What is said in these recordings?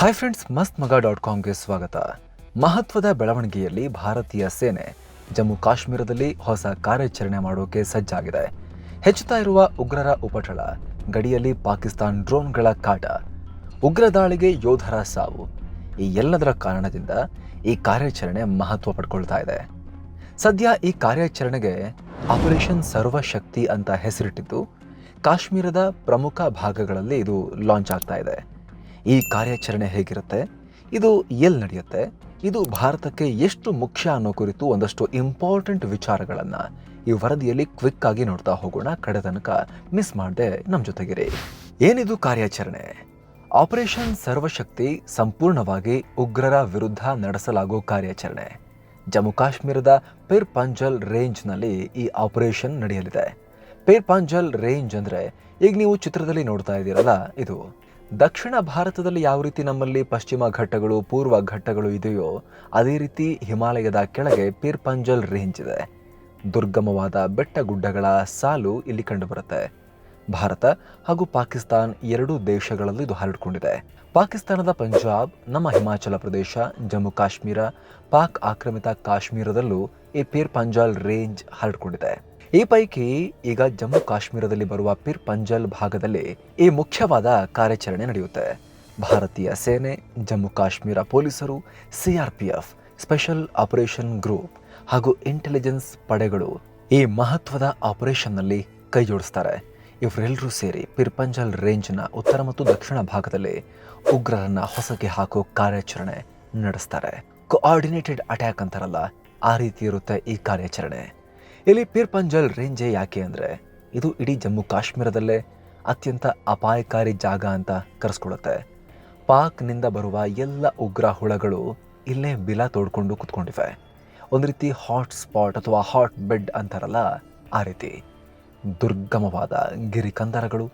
Hi friends ಮಸ್ತ್ ಮಗ dot ಕಾಮ್ಗೆ ಸ್ವಾಗತ. ಮಹತ್ವದ ಬೆಳವಣಿಗೆಯಲ್ಲಿ ಭಾರತೀಯ ಸೇನೆ ಜಮ್ಮು ಕಾಶ್ಮೀರದಲ್ಲಿ ಹೊಸ ಕಾರ್ಯಾಚರಣೆ ಮಾಡೋಕೆ ಸಜ್ಜಾಗಿದೆ. ಹೆಚ್ಚುತ್ತಾ ಇರುವ ಉಗ್ರರ ಉಪಟಳ, ಗಡಿಯಲ್ಲಿ ಪಾಕಿಸ್ತಾನ್ ಡ್ರೋನ್ಗಳ ಕಾಟ, ಉಗ್ರ ದಾಳಿಗೆ ಯೋಧರ ಸಾವು, ಈ ಎಲ್ಲದರ ಕಾರಣದಿಂದ ಈ ಕಾರ್ಯಾಚರಣೆ ಮಹತ್ವ ಪಡ್ಕೊಳ್ತಾ ಇದೆ. ಸದ್ಯ ಈ ಕಾರ್ಯಾಚರಣೆಗೆ ಆಪರೇಷನ್ ಸರ್ವಶಕ್ತಿ ಅಂತ ಹೆಸರಿಟ್ಟಿದ್ದು, ಕಾಶ್ಮೀರದ ಪ್ರಮುಖ ಭಾಗಗಳಲ್ಲಿ ಇದು ಲಾಂಚ್ ಆಗ್ತಾ ಇದೆ. ಈ ಕಾರ್ಯಾಚರಣೆ ಹೇಗಿರುತ್ತೆ? ಇದು ಎಲ್ಲಿ ನಡೆಯುತ್ತೆ? ಇದು ಭಾರತಕ್ಕೆ ಎಷ್ಟು ಮುಖ್ಯ ಅನ್ನೋ ಕುರಿತು ಒಂದಷ್ಟು ಇಂಪಾರ್ಟೆಂಟ್ ವಿಚಾರಗಳನ್ನು ಈ ವರದಿಯಲ್ಲಿ ಕ್ವಿಕ್ ಆಗಿ ನೋಡ್ತಾ ಹೋಗೋಣ. ಕಡೆ ತನಕ ಮಿಸ್ ಮಾಡದೆ ನಮ್ಮ ಜೊತೆಗಿರಿ. ಏನಿದು ಕಾರ್ಯಾಚರಣೆ? ಆಪರೇಷನ್ ಸರ್ವಶಕ್ತಿ ಸಂಪೂರ್ಣವಾಗಿ ಉಗ್ರರ ವಿರುದ್ಧ ನಡೆಸಲಾಗೋ ಕಾರ್ಯಾಚರಣೆ. ಜಮ್ಮು ಕಾಶ್ಮೀರದ ಪಿರ್ ಪಂಜಲ್ ರೇಂಜ್ನಲ್ಲಿ ಈ ಆಪರೇಷನ್ ನಡೆಯಲಿದೆ. ಪೇರ್ ಪಾಂಜಲ್ ರೇಂಜ್ ಅಂದರೆ ಈಗ ನೀವು ಚಿತ್ರದಲ್ಲಿ ನೋಡ್ತಾ ಇದ್ದೀರಲ್ಲ, ಇದು ದಕ್ಷಿಣ ಭಾರತದಲ್ಲಿ ಯಾವ ರೀತಿ ನಮ್ಮಲ್ಲಿ ಪಶ್ಚಿಮ ಘಟ್ಟಗಳು, ಪೂರ್ವ ಘಟ್ಟಗಳು ಇದೆಯೋ, ಅದೇ ರೀತಿ ಹಿಮಾಲಯದ ಕೆಳಗೆ ಪೀರ್ ಪಂಜಲ್ ರೇಂಜ್ ಇದೆ ದುರ್ಗಮವಾದ ಬೆಟ್ಟ ಗುಡ್ಡಗಳ ಸಾಲು ಇಲ್ಲಿ ಕಂಡುಬರುತ್ತೆ. ಭಾರತ ಹಾಗೂ ಪಾಕಿಸ್ತಾನ್ ಎರಡೂ ದೇಶಗಳಲ್ಲಿ ಇದು ಹರಡಿಕೊಂಡಿದೆ. ಪಾಕಿಸ್ತಾನದ ಪಂಜಾಬ್, ನಮ್ಮ ಹಿಮಾಚಲ ಪ್ರದೇಶ, ಜಮ್ಮು ಕಾಶ್ಮೀರ, ಪಾಕ್ ಆಕ್ರಮಿತ ಕಾಶ್ಮೀರದಲ್ಲೂ ಈ ಪೀರ್ ಪಂಜಾಲ್ ರೇಂಜ್ ಹರಡಿಕೊಂಡಿದೆ. ಈ ಪೈಕಿ ಈಗ ಜಮ್ಮು ಕಾಶ್ಮೀರದಲ್ಲಿ ಬರುವ ಪಿರ್ ಪಂಜಲ್ ಭಾಗದಲ್ಲಿ ಈ ಮುಖ್ಯವಾದ ಕಾರ್ಯಾಚರಣೆ ನಡೆಯುತ್ತೆ. ಭಾರತೀಯ ಸೇನೆ, ಜಮ್ಮು ಕಾಶ್ಮೀರ ಪೊಲೀಸರು ಸಿಆರ್ಪಿಎಫ್ ಸ್ಪೆಷಲ್ ಆಪರೇಷನ್ ಗ್ರೂಪ್ ಹಾಗೂ ಇಂಟೆಲಿಜೆನ್ಸ್ ಪಡೆಗಳು ಈ ಮಹತ್ವದ ಆಪರೇಷನ್ನಲ್ಲಿ ಕೈ ಜೋಡಿಸ್ತಾರೆ ಇವರೆಲ್ಲರೂ ಸೇರಿ ಪಿರ್ಪಂಜಲ್ ರೇಂಜ್ನ ಉತ್ತರ ಮತ್ತು ದಕ್ಷಿಣ ಭಾಗದಲ್ಲಿ ಉಗ್ರರನ್ನ ಹೊಸಗೆ ಹಾಕೋ ಕಾರ್ಯಾಚರಣೆ ನಡೆಸ್ತಾರೆ. ಕೋಆರ್ಡಿನೇಟೆಡ್ ಅಟ್ಯಾಕ್ ಅಂತಾರಲ್ಲ, ಆ ರೀತಿ ಇರುತ್ತೆ ಈ ಕಾರ್ಯಾಚರಣೆ. ಇಲ್ಲಿ ಪೀರ್ ಪಂಜಲ್ ರೇಂಜೇ ಯಾಕೆ ಅಂದರೆ ಇದು ಇಡೀ ಜಮ್ಮು ಕಾಶ್ಮೀರದಲ್ಲೇ ಅತ್ಯಂತ ಅಪಾಯಕಾರಿ ಜಾಗ ಅಂತ ಕರೆಸ್ಕೊಳ್ಳುತ್ತೆ. ಪಾಕ್ನಿಂದ ಬರುವ ಎಲ್ಲ ಉಗ್ರ ಹುಳಗಳು ಇಲ್ಲೇ ಬಿಲ ತೋಡ್ಕೊಂಡು ಕುತ್ಕೊಂಡಿವೆ. ಒಂದು ರೀತಿ ಹಾಟ್ ಸ್ಪಾಟ್ ಅಥವಾ ಹಾಟ್ ಬೆಡ್ ಅಂತಾರಲ್ಲ ಆ ರೀತಿ. ದುರ್ಗಮವಾದ ಗಿರಿಕಂದರಗಳು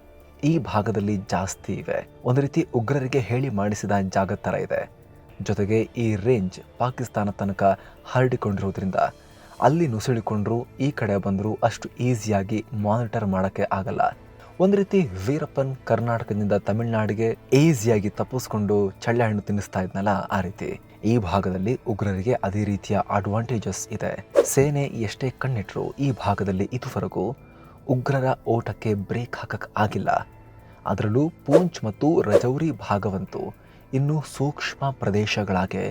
ಈ ಭಾಗದಲ್ಲಿ ಜಾಸ್ತಿ ಇವೆ. ಒಂದು ರೀತಿ ಉಗ್ರರಿಗೆ ಹೇಳಿ ಮಾಡಿಸಿದ ಜಾಗ ಥರ ಇದೆ. ಜೊತೆಗೆ ಈ ರೇಂಜ್ ಪಾಕಿಸ್ತಾನ ತನಕ ಹರಡಿಕೊಂಡಿರೋದ್ರಿಂದ ಅಲ್ಲಿ ನುಸುಳಿಕೊಂಡ್ರು, ಈ ಕಡೆ ಬಂದರೂ ಅಷ್ಟು ಈಸಿಯಾಗಿ ಮಾನಿಟರ್ ಮಾಡೋಕ್ಕೆ ಆಗಲ್ಲ. ಒಂದು ರೀತಿ ವೀರಪ್ಪನ್ ಕರ್ನಾಟಕದಿಂದ ತಮಿಳುನಾಡಿಗೆ ಈಸಿಯಾಗಿ ತಪ್ಪಿಸ್ಕೊಂಡು ಚಳ್ಳೆ ಹಣ್ಣು ತಿನ್ನಿಸ್ತಾ ಇದ್ನಲ್ಲ ಆ ರೀತಿ. ಈ ಭಾಗದಲ್ಲಿ ಉಗ್ರರಿಗೆ ಅದೇ ರೀತಿಯ ಅಡ್ವಾಂಟೇಜಸ್ ಇದೆ. ಸೇನೆ ಎಷ್ಟೇ ಕಣ್ಣಿಟ್ರು ಈ ಭಾಗದಲ್ಲಿ ಇದುವರೆಗೂ ಉಗ್ರರ ಓಟಕ್ಕೆ ಬ್ರೇಕ್ ಹಾಕಕ್ ಆಗಿಲ್ಲ. ಅದರಲ್ಲೂ ಪೂಂಚ್ ಮತ್ತು ರಜೌರಿ ಭಾಗವಂತೂ ಇನ್ನೂ ಸೂಕ್ಷ್ಮ ಪ್ರದೇಶಗಳಾಗೆ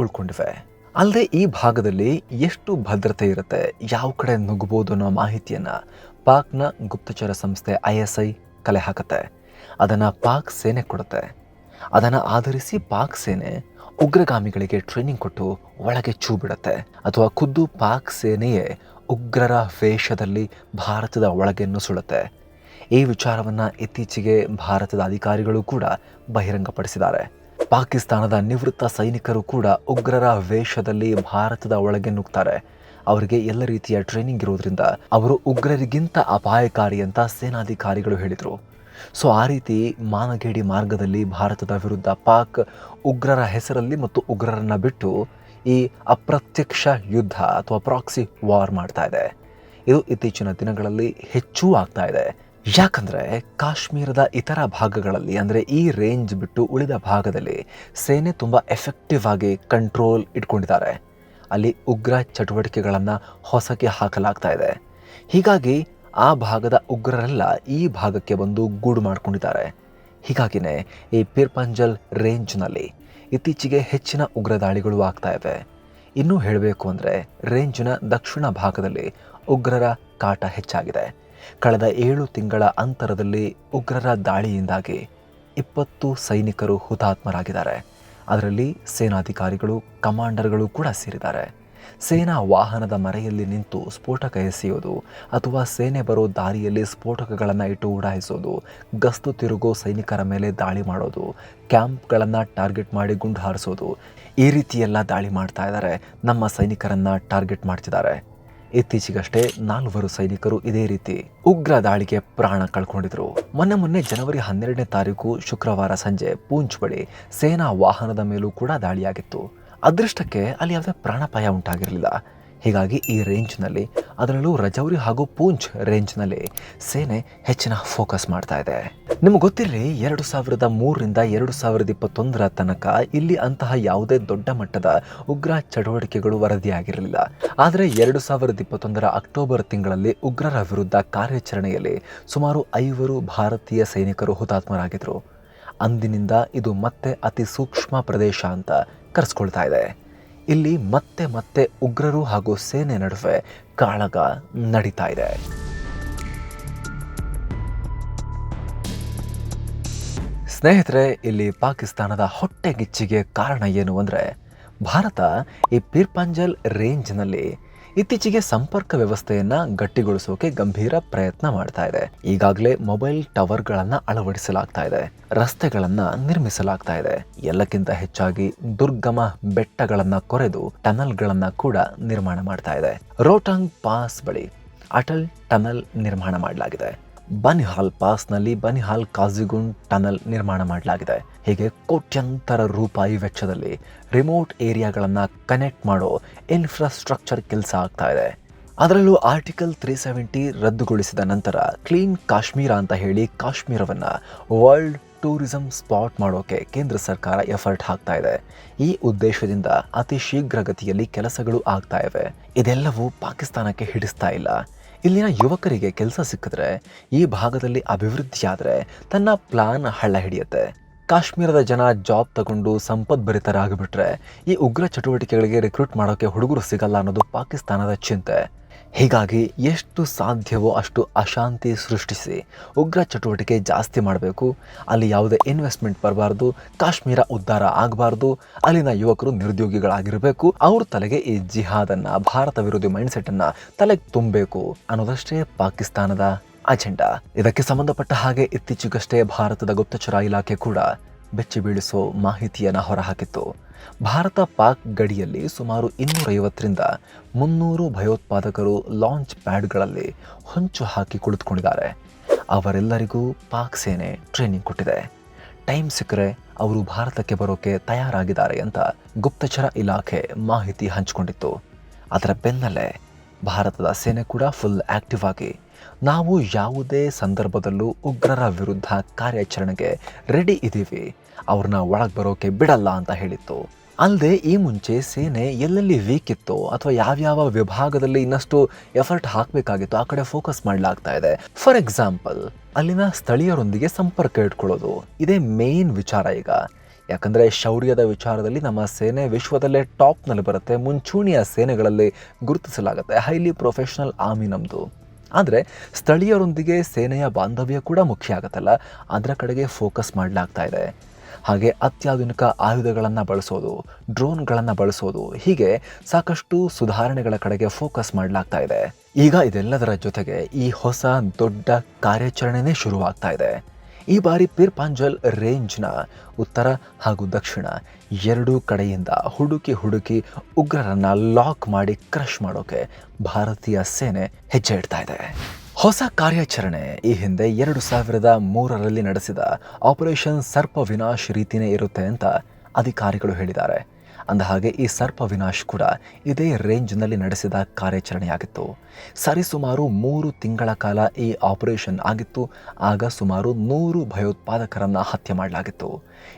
ಉಳ್ಕೊಂಡಿವೆ. ಅಲ್ಲದೆ ಈ ಭಾಗದಲ್ಲಿ ಎಷ್ಟು ಭದ್ರತೆ ಇರುತ್ತೆ, ಯಾವ ಕಡೆ ನುಗ್ಗಬಹುದು ಅನ್ನೋ ಮಾಹಿತಿಯನ್ನು ಪಾಕ್ನ ಗುಪ್ತಚರ ಸಂಸ್ಥೆ ಐ ಎಸ್ ಐ ಕಲೆ ಹಾಕುತ್ತೆ. ಅದನ್ನು ಪಾಕ್ ಸೇನೆ ಕೊಡುತ್ತೆ. ಅದನ್ನು ಆಧರಿಸಿ ಪಾಕ್ ಸೇನೆ ಉಗ್ರಗಾಮಿಗಳಿಗೆ ಟ್ರೈನಿಂಗ್ ಕೊಟ್ಟು ಒಳಗೆ ಚೂ ಬಿಡುತ್ತೆ. ಅಥವಾ ಖುದ್ದು ಪಾಕ್ ಸೇನೆಯೇ ಉಗ್ರರ ವೇಷದಲ್ಲಿ ಭಾರತದ ಒಳಗೆ ನುಸುಳುತ್ತೆ. ಈ ವಿಚಾರವನ್ನು ಇತ್ತೀಚೆಗೆ ಭಾರತದ ಅಧಿಕಾರಿಗಳು ಕೂಡ ಬಹಿರಂಗಪಡಿಸಿದ್ದಾರೆ. ಪಾಕಿಸ್ತಾನದ ನಿವೃತ್ತ ಸೈನಿಕರು ಕೂಡ ಉಗ್ರರ ವೇಷದಲ್ಲಿ ಭಾರತದ ಒಳಗೆ ನುಗ್ತಾರೆ. ಅವರಿಗೆ ಎಲ್ಲ ರೀತಿಯ ಟ್ರೈನಿಂಗ್ ಇರೋದ್ರಿಂದ ಅವರು ಉಗ್ರರಿಗಿಂತ ಅಪಾಯಕಾರಿ ಅಂತ ಸೇನಾಧಿಕಾರಿಗಳು ಹೇಳಿದರು. ಸೊ ಆ ರೀತಿ ಮಾನಗೇಡಿ ಮಾರ್ಗದಲ್ಲಿ ಭಾರತದ ವಿರುದ್ಧ ಪಾಕ್ ಉಗ್ರರ ಹೆಸರಲ್ಲಿ ಮತ್ತು ಉಗ್ರರನ್ನ ಬಿಟ್ಟು ಈ ಅಪ್ರತ್ಯಕ್ಷ ಯುದ್ಧ ಅಥವಾ ಪ್ರಾಕ್ಸಿ ವಾರ್ ಮಾಡ್ತಾ ಇದೆ. ಇದು ಇತ್ತೀಚಿನ ದಿನಗಳಲ್ಲಿ ಹೆಚ್ಚೂ ಆಗ್ತಾ ಇದೆ. ಯಾಕಂದ್ರೆ ಕಾಶ್ಮೀರದ ಇತರ ಭಾಗಗಳಲ್ಲಿ, ಅಂದರೆ ಈ ರೇಂಜ್ ಬಿಟ್ಟು ಉಳಿದ ಭಾಗದಲ್ಲಿ ಸೇನೆ ತುಂಬ ಎಫೆಕ್ಟಿವ್ ಆಗಿ ಕಂಟ್ರೋಲ್ ಇಟ್ಕೊಂಡಿದ್ದಾರೆ. ಅಲ್ಲಿ ಉಗ್ರ ಚಟುವಟಿಕೆಗಳನ್ನು ಹೊಸಕ್ಕೆ ಹಾಕಲಾಗ್ತಾ ಇದೆ. ಹೀಗಾಗಿ ಆ ಭಾಗದ ಉಗ್ರರೆಲ್ಲ ಈ ಭಾಗಕ್ಕೆ ಬಂದು ಗೂಡು ಮಾಡಿಕೊಂಡಿದ್ದಾರೆ. ಹೀಗಾಗಿನೇ ಈ ಪಿರ್ಪಂಜಲ್ ರೇಂಜ್ನಲ್ಲಿ ಇತ್ತೀಚೆಗೆ ಹೆಚ್ಚಿನ ಉಗ್ರ ದಾಳಿಗಳು ಆಗ್ತಾ ಇವೆ ಇನ್ನೂ ಹೇಳಬೇಕು ಅಂದರೆ ರೇಂಜ್ನ ದಕ್ಷಿಣ ಭಾಗದಲ್ಲಿ ಉಗ್ರರ ಕಾಟ ಹೆಚ್ಚಾಗಿದೆ. ಕಳೆದ ಏಳು ತಿಂಗಳ ಅಂತರದಲ್ಲಿ ಉಗ್ರರ ದಾಳಿಯಿಂದಾಗಿ ಇಪ್ಪತ್ತು ಸೈನಿಕರು ಹುತಾತ್ಮರಾಗಿದ್ದಾರೆ. ಅದರಲ್ಲಿ ಸೇನಾಧಿಕಾರಿಗಳು, ಕಮಾಂಡರ್ಗಳು ಕೂಡ ಸೇರಿದ್ದಾರೆ. ಸೇನಾ ವಾಹನದ ಮರೆಯಲ್ಲಿ ನಿಂತು ಸ್ಫೋಟಕ ಎಸೆಯೋದು ಅಥವಾ ಸೇನೆ ಬರೋ ದಾರಿಯಲ್ಲಿ ಸ್ಫೋಟಕಗಳನ್ನು ಇಟ್ಟು ಉಡಾಯಿಸೋದು, ಗಸ್ತು ತಿರುಗೋ ಸೈನಿಕರ ಮೇಲೆ ದಾಳಿ ಮಾಡೋದು, ಕ್ಯಾಂಪ್ಗಳನ್ನು ಟಾರ್ಗೆಟ್ ಮಾಡಿ ಗುಂಡು ಹಾರಿಸೋದು, ಈ ರೀತಿಯೆಲ್ಲ ದಾಳಿ ಮಾಡ್ತಾ ಇದ್ದಾರೆ ನಮ್ಮ ಸೈನಿಕರನ್ನು ಟಾರ್ಗೆಟ್ ಮಾಡ್ತಿದ್ದಾರೆ. ಇತ್ತೀಚೆಗಷ್ಟೇ ನಾಲ್ವರು ಸೈನಿಕರು ಇದೇ ರೀತಿ ಉಗ್ರ ದಾಳಿಗೆ ಪ್ರಾಣ ಕಳ್ಕೊಂಡಿದ್ರು. ಮೊನ್ನೆ ಮೊನ್ನೆ ಜನವರಿ ಹನ್ನೆರಡನೇ ತಾರೀಕು ಶುಕ್ರವಾರ ಸಂಜೆ ಪೂಂಚ್ ಬಳಿ ಸೇನಾ ವಾಹನದ ಮೇಲೂ ಕೂಡ ದಾಳಿಯಾಗಿತ್ತು. ಅದೃಷ್ಟಕ್ಕೆ ಅಲ್ಲಿ ಯಾವುದೇ ಪ್ರಾಣಾಪಾಯ ಉಂಟಾಗಿರಲಿಲ್ಲ. ಹೀಗಾಗಿ ಈ ರೇಂಜ್ನಲ್ಲಿ ಅದರಲ್ಲೂ ರಜೌರಿ ಹಾಗೂ ಪೂಂಚ್ ರೇಂಜ್ನಲ್ಲಿ ಸೇನೆ ಹೆಚ್ಚಿನ ಫೋಕಸ್ ಮಾಡ್ತಾ ಇದೆ. ನಿಮ್ಗೆ ಗೊತ್ತಿರಲಿ, ಎರಡು ಸಾವಿರದ ಮೂರರಿಂದ ಎರಡು ಸಾವಿರದ ಇಪ್ಪತ್ತೊಂದರ ತನಕ ಇಲ್ಲಿ ಅಂತಹ ಯಾವುದೇ ದೊಡ್ಡ ಮಟ್ಟದ ಉಗ್ರ ಚಟುವಟಿಕೆಗಳು ವರದಿಯಾಗಿರಲಿಲ್ಲ. ಆದರೆ ಎರಡು ಸಾವಿರದ ಇಪ್ಪತ್ತೊಂದರ ಅಕ್ಟೋಬರ್ ತಿಂಗಳಲ್ಲಿ ಉಗ್ರರ ವಿರುದ್ಧ ಕಾರ್ಯಾಚರಣೆಯಲ್ಲಿ ಸುಮಾರು ಐವರು ಭಾರತೀಯ ಸೈನಿಕರು ಹುತಾತ್ಮರಾಗಿದ್ದರು ಅಂದಿನಿಂದ ಇದು ಮತ್ತೆ ಅತಿ ಸೂಕ್ಷ್ಮ ಪ್ರದೇಶ ಅಂತ ಕರೆಸ್ಕೊಳ್ತಾ ಇದೆ. ಇಲ್ಲಿ ಮತ್ತೆ ಮತ್ತೆ ಉಗ್ರರು ಹಾಗೂ ಸೇನೆ ನಡುವೆ ಕಾಳಗ ನಡೀತಾ ಇದೆ. ಸ್ನೇಹಿತರೆ, ಇಲ್ಲಿ ಪಾಕಿಸ್ತಾನದ ಹೊಟ್ಟೆಗಿಚ್ಚಿಗೆ ಕಾರಣ ಏನು ಅಂದರೆ, ಭಾರತ ಈ ಪೀರ್ಪಾಂಜಲ್ ರೇಂಜ್ನಲ್ಲಿ ಇತ್ತೀಚೆಗೆ ಸಂಪರ್ಕ ವ್ಯವಸ್ಥೆಯನ್ನ ಗಟ್ಟಿಗೊಳಿಸೋಕೆ ಗಂಭೀರ ಪ್ರಯತ್ನ ಮಾಡ್ತಾ ಇದೆ. ಈಗಾಗಲೇ ಮೊಬೈಲ್ ಟವರ್ಗಳನ್ನ ಅಳವಡಿಸಲಾಗ್ತಾ ಇದೆ. ರಸ್ತೆಗಳನ್ನ ನಿರ್ಮಿಸಲಾಗ್ತಾ ಇದೆ. ಎಲ್ಲಕ್ಕಿಂತ ಹೆಚ್ಚಾಗಿ ದುರ್ಗಮ ಬೆಟ್ಟಗಳನ್ನ ಕೊರೆದು ಟನಲ್ಗಳನ್ನ ಕೂಡ ನಿರ್ಮಾಣ ಮಾಡ್ತಾ ಇದೆ. ರೋಟಾಂಗ್ ಪಾಸ್ ಬಳಿ ಅಟಲ್ ಟನಲ್ ನಿರ್ಮಾಣ ಮಾಡಲಾಗಿದೆ. ಬನಿಹಾಲ್ ಪಾಸ್ನಲ್ಲಿ ಬನಿಹಾಲ್ ಕಾಜಿಗುಂಡ್ ಟನಲ್ ನಿರ್ಮಾಣ ಮಾಡಲಾಗಿದೆ. ಹೀಗೆ ಕೋಟ್ಯಂತರ ರೂಪಾಯಿ ವೆಚ್ಚದಲ್ಲಿ ರಿಮೋಟ್ ಏರಿಯಾಗಳನ್ನು ಕನೆಕ್ಟ್ ಮಾಡೋ ಇನ್ಫ್ರಾಸ್ಟ್ರಕ್ಚರ್ ಕೆಲಸ ಆಗ್ತಾ ಇದೆ. ಅದರಲ್ಲೂ ಆರ್ಟಿಕಲ್ ತ್ರೀ ಸೆವೆಂಟಿ ರದ್ದುಗೊಳಿಸಿದ ನಂತರ ಕ್ಲೀನ್ ಕಾಶ್ಮೀರ ಅಂತ ಹೇಳಿ ಕಾಶ್ಮೀರವನ್ನ ವರ್ಲ್ಡ್ ಟೂರಿಸಂ ಸ್ಪಾಟ್ ಮಾಡೋಕೆ ಕೇಂದ್ರ ಸರ್ಕಾರ ಎಫರ್ಟ್ ಹಾಕ್ತಾ ಇದೆ. ಈ ಉದ್ದೇಶದಿಂದ ಅತಿ ಶೀಘ್ರಗತಿಯಲ್ಲಿ ಕೆಲಸಗಳು ಆಗ್ತಾ ಇವೆ. ಇದೆಲ್ಲವೂ ಪಾಕಿಸ್ತಾನಕ್ಕೆ ಹಿಡಿಸ್ತಾ ಇಲ್ಲ. ಇಲ್ಲಿನ ಯುವಕರಿಗೆ ಕೆಲಸ ಸಿಕ್ಕಿದ್ರೆ, ಈ ಭಾಗದಲ್ಲಿ ಅಭಿವೃದ್ಧಿಯಾದರೆ ತನ್ನ ಪ್ಲಾನ್ ಹಳ್ಳ ಹಿಡಿಯುತ್ತೆ. ಕಾಶ್ಮೀರದ ಜನ ಜಾಬ್ ತಗೊಂಡು ಸಂಪದ್ಭರಿತರಾಗಿಬಿಟ್ರೆ ಈ ಉಗ್ರ ಚಟುವಟಿಕೆಗಳಿಗೆ ರಿಕ್ರೂಟ್ ಮಾಡೋಕೆ ಹುಡುಗರು ಸಿಗಲ್ಲ ಅನ್ನೋದು ಪಾಕಿಸ್ತಾನದ ಚಿಂತೆ. ಹೀಗಾಗಿ ಎಷ್ಟು ಸಾಧ್ಯವೋ ಅಷ್ಟು ಅಶಾಂತಿ ಸೃಷ್ಟಿಸಿ ಉಗ್ರ ಚಟುವಟಿಕೆ ಜಾಸ್ತಿ ಮಾಡಬೇಕು. ಅಲ್ಲಿ ಯಾವುದೇ ಇನ್ವೆಸ್ಟ್ಮೆಂಟ್ ಬರಬಾರ್ದು, ಕಾಶ್ಮೀರ ಉದ್ಧಾರ ಆಗಬಾರ್ದು, ಅಲ್ಲಿನ ಯುವಕರು ನಿರುದ್ಯೋಗಿಗಳಾಗಿರಬೇಕು, ಅವ್ರ ತಲೆಗೆ ಈ ಜಿಹಾದನ್ನು, ಭಾರತ ವಿರೋಧಿ ಮೈಂಡ್ಸೆಟ್ಟನ್ನು ತಲೆಗೆ ತುಂಬಬೇಕು ಅನ್ನೋದಷ್ಟೇ ಪಾಕಿಸ್ತಾನದ ಅಜೆಂಡಾ ಇದಕ್ಕೆ ಸಂಬಂಧಪಟ್ಟ ಹಾಗೆ ಇತ್ತೀಚೆಗಷ್ಟೇ ಭಾರತದ ಗುಪ್ತಚರ ಇಲಾಖೆ ಕೂಡ ಬೆಚ್ಚಿ ಬೀಳಿಸೋ ಮಾಹಿತಿಯನ್ನು ಹೊರಹಾಕಿತ್ತು. ಭಾರತ ಪಾಕ್ ಗಡಿಯಲ್ಲಿ ಸುಮಾರು ಇನ್ನೂರೈವತ್ತರಿಂದ ಮುನ್ನೂರು ಭಯೋತ್ಪಾದಕರು ಲಾಂಚ್ ಪ್ಯಾಡ್ಗಳಲ್ಲಿ ಹೊಂಚು ಹಾಕಿ ಕುಳಿತುಕೊಂಡಿದ್ದಾರೆ. ಅವರೆಲ್ಲರಿಗೂ ಪಾಕ್ ಸೇನೆ ಟ್ರೈನಿಂಗ್ ಕೊಟ್ಟಿದೆ. ಟೈಮ್ ಸಿಕ್ಕರೆ ಅವರು ಭಾರತಕ್ಕೆ ಬರೋಕೆ ತಯಾರಾಗಿದ್ದಾರೆ ಅಂತ ಗುಪ್ತಚರ ಇಲಾಖೆ ಮಾಹಿತಿ ಹಂಚಿಕೊಂಡಿತ್ತು. ಅದರ ಬೆನ್ನಲ್ಲೇ ಭಾರತದ ಸೇನೆ ಕೂಡ ಫುಲ್ ಆಕ್ಟಿವ್ ಆಗಿ ನಾವು ಯಾವುದೇ ಸಂದರ್ಭದಲ್ಲೂ ಉಗ್ರರ ವಿರುದ್ಧ ಕಾರ್ಯಾಚರಣೆಗೆ ರೆಡಿ ಇದ್ದೀವಿ. ಅವ್ರನ್ನ ಒಳಗೆ ಬರೋಕೆ ಬಿಡಲ್ಲ ಅಂತ ಹೇಳಿತ್ತು. ಅಲ್ಲದೆ ಈ ಮುಂಚೆ ಸೇನೆ ಎಲ್ಲೆಲ್ಲಿ ವೀಕ್ ಇತ್ತು ಅಥವಾ ಯಾವ್ಯಾವ ವಿಭಾಗದಲ್ಲಿ ಇನ್ನಷ್ಟು ಎಫರ್ಟ್ ಹಾಕಬೇಕಾಗಿತ್ತು ಆ ಕಡೆ ಫೋಕಸ್ ಮಾಡಲಾಗ್ತಾ ಇದೆ. ಫಾರ್ ಎಕ್ಸಾಂಪಲ್ ಅಲ್ಲಿನ ಸ್ಥಳೀಯರೊಂದಿಗೆ ಸಂಪರ್ಕ ಇಟ್ಕೊಳ್ಳೋದು. ಇದೇ ಮೇನ್ ವಿಚಾರ ಈಗ. ಯಾಕಂದರೆ ಶೌರ್ಯದ ವಿಚಾರದಲ್ಲಿ ನಮ್ಮ ಸೇನೆ ವಿಶ್ವದಲ್ಲೇ ಟಾಪ್ನಲ್ಲಿ ಬರುತ್ತೆ. ಮುಂಚೂಣಿಯ ಸೇನೆಗಳಲ್ಲಿ ಗುರುತಿಸಲಾಗುತ್ತೆ. ಹೈಲಿ ಪ್ರೊಫೆಷನಲ್ ಆರ್ಮಿ ನಮ್ಮದು ಆದರೆ ಸ್ಥಳೀಯರೊಂದಿಗೆ ಸೇನೆಯ ಬಾಂಧವ್ಯ ಕೂಡ ಮುಖ್ಯ ಆಗುತ್ತಲ್ಲ. ಅದರ ಕಡೆಗೆ ಫೋಕಸ್ ಮಾಡಲಾಗ್ತಾ ಇದೆ. ಹಾಗೆ ಅತ್ಯಾಧುನಿಕ ಆಯುಧಗಳನ್ನು ಬಳಸೋದು, ಡ್ರೋನ್ಗಳನ್ನು ಬಳಸೋದು, ಹೀಗೆ ಸಾಕಷ್ಟು ಸುಧಾರಣೆಗಳ ಕಡೆಗೆ ಫೋಕಸ್ ಮಾಡಲಾಗ್ತಾ ಇದೆ. ಈಗ ಇದೆಲ್ಲದರ ಜೊತೆಗೆ ಈ ಹೊಸ ದೊಡ್ಡ ಕಾರ್ಯಾಚರಣೆನೇ ಶುರುವಾಗ್ತಾ ಇದೆ. ಈ ಬಾರಿ ಪೀರ್ಪಾಂಜಲ್ ರೇಂಜ್ನ ಉತ್ತರ ಹಾಗೂ ದಕ್ಷಿಣ ಎರಡೂ ಕಡೆಯಿಂದ ಹುಡುಕಿ ಹುಡುಕಿ ಉಗ್ರರನ್ನ ಲಾಕ್ ಮಾಡಿ ಕ್ರಶ್ ಮಾಡೋಕೆ ಭಾರತೀಯ ಸೇನೆ ಹೆಜ್ಜೆ ಇಡ್ತಾ ಇದೆ. ಹೊಸ ಕಾರ್ಯಾಚರಣೆ ಈ ಹಿಂದೆ ಎರಡು ಸಾವಿರದ ಮೂರರಲ್ಲಿ ನಡೆಸಿದ ಆಪರೇಷನ್ ಸರ್ಪ ವಿನಾಶ್ ರೀತಿನೇ ಇರುತ್ತೆ ಅಂತ ಅಧಿಕಾರಿಗಳು ಹೇಳಿದ್ದಾರೆ. ಅಂದಹಾಗೆ ಈ ಸರ್ಪ ವಿನಾಶ್ ಕೂಡ ಇದೇ ರೇಂಜ್ನಲ್ಲಿ ನಡೆಸಿದ ಕಾರ್ಯಾಚರಣೆಯಾಗಿತ್ತು. ಸರಿಸುಮಾರು ಮೂರು ತಿಂಗಳ ಕಾಲ ಈ ಆಪರೇಷನ್ ಆಗಿತ್ತು. ಆಗ ಸುಮಾರು ನೂರು ಭಯೋತ್ಪಾದಕರನ್ನು ಹತ್ಯೆ ಮಾಡಲಾಗಿತ್ತು.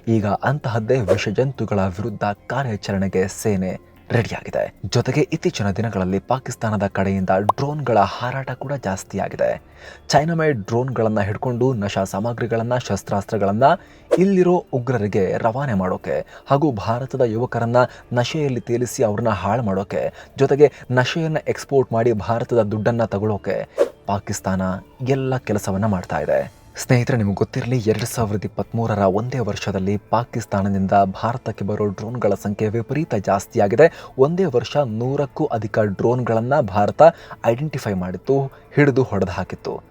ಈಗ ಅಂತಹದ್ದೇ ವಿಷಜಂತುಗಳ ವಿರುದ್ಧ ಕಾರ್ಯಾಚರಣೆಗೆ ಸೇನೆ ರೆಡಿಯಾಗಿದೆ. ಜೊತೆಗೆ ಇತ್ತೀಚಿನ ದಿನಗಳಲ್ಲಿ ಪಾಕಿಸ್ತಾನದ ಕಡೆಯಿಂದ ಡ್ರೋನ್ಗಳ ಹಾರಾಟ ಕೂಡ ಜಾಸ್ತಿಯಾಗಿದೆ. ಚೈನಾ ಮೇಡ್ ಡ್ರೋನ್ಗಳನ್ನು ಹಿಡ್ಕೊಂಡು ನಶಾ ಸಾಮಗ್ರಿಗಳನ್ನು, ಶಸ್ತ್ರಾಸ್ತ್ರಗಳನ್ನು ಇಲ್ಲಿರೋ ಉಗ್ರರಿಗೆ ರವಾನೆ ಮಾಡೋಕೆ ಹಾಗೂ ಭಾರತದ ಯುವಕರನ್ನ ನಶೆಯಲ್ಲಿ ತೇಲಿಸಿ ಅವ್ರನ್ನ ಹಾಳು ಮಾಡೋಕೆ, ಜೊತೆಗೆ ನಶೆಯನ್ನು ಎಕ್ಸ್ಪೋರ್ಟ್ ಮಾಡಿ ಭಾರತದ ದುಡ್ಡನ್ನು ತಗೊಳ್ಳೋಕೆ ಪಾಕಿಸ್ತಾನ ಎಲ್ಲ ಕೆಲಸವನ್ನು ಮಾಡ್ತಾ ಇದೆ. ಸ್ನೇಹಿತರೆ, ನಿಮಗೆ ಗೊತ್ತಿರಲಿ, ಎರಡು ಸಾವಿರದ ಇಪ್ಪತ್ತ್ಮೂರರ ಒಂದೇ ವರ್ಷದಲ್ಲಿ ಪಾಕಿಸ್ತಾನದಿಂದ ಭಾರತಕ್ಕೆ ಬರೋ ಡ್ರೋನ್ಗಳ ಸಂಖ್ಯೆ ವಿಪರೀತ ಜಾಸ್ತಿಯಾಗಿದೆ ಒಂದೇ ವರ್ಷ ನೂರಕ್ಕೂ ಅಧಿಕ ಡ್ರೋನ್ಗಳನ್ನು ಭಾರತ ಐಡೆಂಟಿಫೈ ಮಾಡಿತ್ತು, ಹಿಡಿದು ಹೊಡೆದು ಹಾಕಿತ್ತು.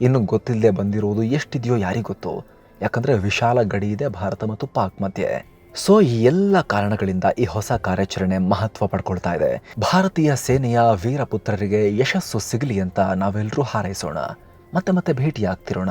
ಇನ್ನು ಗೊತ್ತಿಲ್ಲದೆ ಬಂದಿರುವುದು ಎಷ್ಟಿದೆಯೋ ಯಾರಿಗೊತ್ತು ಯಾಕಂದರೆ ವಿಶಾಲ ಗಡಿ ಇದೆ ಭಾರತ ಮತ್ತು ಪಾಕ್ ಮಧ್ಯೆ. ಸೊ, ಈ ಎಲ್ಲ ಕಾರಣಗಳಿಂದ ಈ ಹೊಸ ಕಾರ್ಯಾಚರಣೆ ಮಹತ್ವ ಪಡ್ಕೊಳ್ತಾ ಇದೆ. ಭಾರತೀಯ ಸೇನೆಯ ವೀರಪುತ್ರರಿಗೆ ಯಶಸ್ಸು ಸಿಗಲಿ ಅಂತ ನಾವೆಲ್ಲರೂ ಹಾರೈಸೋಣ. ಮತ್ತೆ ಮತ್ತೆ ಭೇಟಿ ಆಗ್ತಿರೋಣ